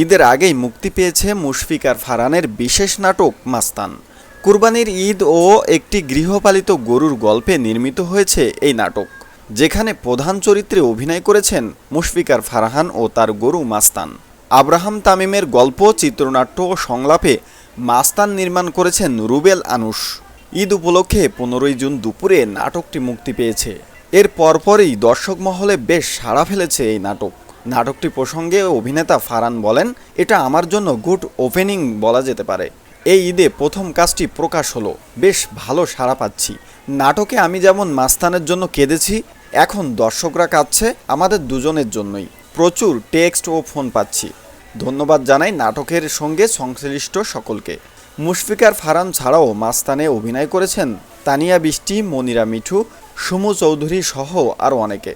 ঈদের আগেই মুক্তি পেয়েছে মুশফিকার ফারহানের বিশেষ নাটক মাস্তান। কুরবানির ঈদ ও একটি গৃহপালিত গরুর গল্পে নির্মিত হয়েছে এই নাটক, যেখানে প্রধান চরিত্রে অভিনয় করেছেন মুশফিকার ফারহান ও তার গরু মাস্তান। আব্রাহাম তামিমের গল্প, চিত্রনাট্য ও সংলাপে মাস্তান নির্মাণ করেছেন রুবেল আনুশ ঈদ উপলক্ষে পনেরোই জুন দুপুরে নাটকটি মুক্তি পেয়েছে। এর পরপরই দর্শক মহলে বেশ সাড়া ফেলেছে এই নাটক। নাটকটি প্রসঙ্গে অভিনেতা ফারান বলেন, এটা আমার জন্য গুড ওপেনিং বলা যেতে পারে। এই ঈদে প্রথম কাজটি প্রকাশ হলো। বেশ ভালো সাড়া পাচ্ছি। নাটকে আমি যেমন মাস্তানের জন্য কেঁদেছি, এখন দর্শকরা কাঁদছে আমাদের দুজনের জন্যই। প্রচুর টেক্সট ও ফোন পাচ্ছি। ধন্যবাদ জানাই নাটকের সঙ্গে সংশ্লিষ্ট সকলকে। মুশফিকার ফারান ছাড়াও মাস্তানে অভিনয় করেছেন তানিয়া বৃষ্টি, মনিরা মিঠু, সুমু চৌধুরী সহ আরও অনেকে।